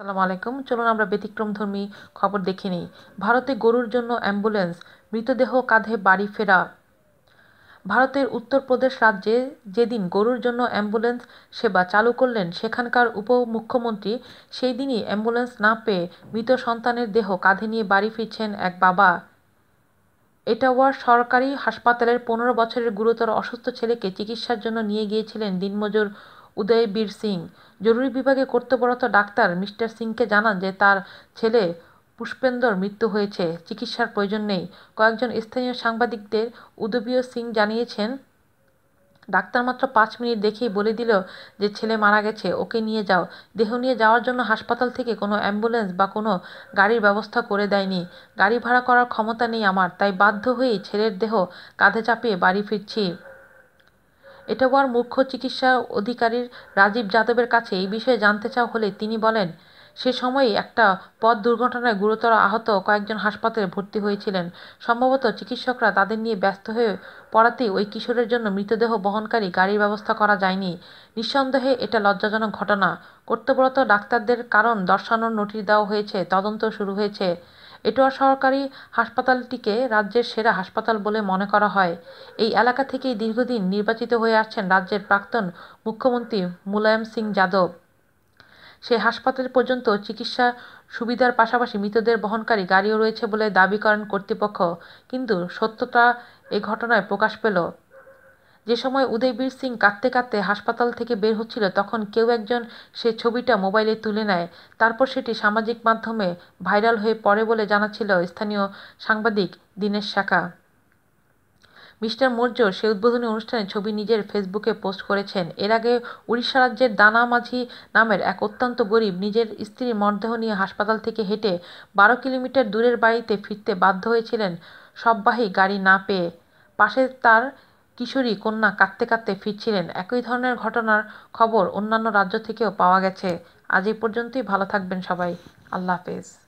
আসসালামু আলাইকুম। চলুন আমরা ব্যতিক্রমধর্মী খবর দেখে নিই। ভারতে গরুর জন্য অ্যাম্বুলেন্স, মৃতদেহ কাঁধে বাড়ি ফেরা। ভারতের উত্তরপ্রদেশ রাজ্যে যেদিন গরুর জন্য অ্যাম্বুলেন্স সেবা চালু করলেন, সেখানকার উপমুখ্যমন্ত্রী সেই দিনই অ্যাম্বুলেন্স না পেয়ে মৃত সন্তানের দেহ কাঁধে নিয়ে বাড়ি ফিরছেন এক বাবা। এটাওয়ার সরকারি হাসপাতালের পনেরো বছরের গুরুতর অসুস্থ ছেলেকে চিকিৎসার জন্য নিয়ে গিয়েছিলেন দিনমজুর উদয়বীর সিং। জরুরি বিভাগে কর্তব্যরত ডাক্তার মিস্টার সিংকে জানান যে তার ছেলে পুষ্পেন্দর মৃত্যু হয়েছে, চিকিৎসার প্রয়োজন নেই। কয়েকজন স্থানীয় সাংবাদিকদের উদবীয় সিং জানিয়েছেন, ডাক্তার মাত্র পাঁচ মিনিট দেখেই বলে দিল যে ছেলে মারা গেছে, ওকে নিয়ে যাও। দেহ নিয়ে যাওয়ার জন্য হাসপাতাল থেকে কোনো অ্যাম্বুলেন্স বা কোনো গাড়ির ব্যবস্থা করে দেয়নি। গাড়ি ভাড়া করার ক্ষমতা নেই আমার, তাই বাধ্য হয়েই ছেলের দেহ কাঁধে চাপিয়ে বাড়ি ফিরছি। এটাওয়ার মুখ্য চিকিৎসা অধিকারীর রাজীব যাদবের কাছে এই বিষয়ে জানতে চাওয়া হলে তিনি বলেন, সে সময়ই একটা পথ দুর্ঘটনায় গুরুতর আহত কয়েকজন হাসপাতালে ভর্তি হয়েছিলেন। সম্ভবত চিকিৎসকরা তাদের নিয়ে ব্যস্ত হয়ে পড়াতেই ওই কিশোরের জন্য মৃতদেহ বহনকারী গাড়ির ব্যবস্থা করা যায়নি। নিঃসন্দেহে এটা লজ্জাজনক ঘটনা। কর্তব্যরত ডাক্তারদের কারণ দর্শানোর নোটিশ দেওয়া হয়েছে, তদন্ত শুরু হয়েছে। এটোয়া সরকারি হাসপাতালটিকে রাজ্যের সেরা হাসপাতাল বলে মনে করা হয়। এই এলাকা থেকেই দীর্ঘদিন নির্বাচিত হয়ে আসছেন রাজ্যের প্রাক্তন মুখ্যমন্ত্রী মুলায়ম সিং যাদব। সেই হাসপাতাল পর্যন্ত চিকিৎসা সুবিধার পাশাপাশি মৃতদের বহনকারী গাড়িও রয়েছে বলে দাবি করেন কর্তৃপক্ষ। কিন্তু সত্যতা এ ঘটনায় প্রকাশ পেল। যে সময় উদয়বীর সিং কাঁদতে কাঁদতে হাসপাতাল থেকে বের হচ্ছিল, তখন কেউ একজন সে ছবিটা মোবাইলে তুলে নেয়। তারপর সেটি সামাজিক মাধ্যমে ভাইরাল হয়ে পড়ে বলে জানাচ্ছিল স্থানীয় সাংবাদিক দীনেশ শাখা। মিস্টার মৌর্য সে উদ্বোধনী অনুষ্ঠানে ছবি নিজের ফেসবুকে পোস্ট করেছেন। এর আগে উড়িষ্যা রাজ্যের দানা মাঝি নামের এক অত্যন্ত গরিব নিজের স্ত্রীর মরদেহ নিয়ে হাসপাতাল থেকে হেঁটে বারো কিলোমিটার দূরের বাড়িতে ফিরতে বাধ্য হয়েছিলেন সববাহী গাড়ি না পেয়ে। পাশে তার কিশোরী কন্যা কাঁদতে কাঁদতে ফিরছিলেন। একই ধরনের ঘটনার খবর অন্যান্য রাজ্য থেকেও পাওয়া গেছে। আজ এই পর্যন্তই, ভালো থাকবেন সবাই। আল্লাহ হাফেজ।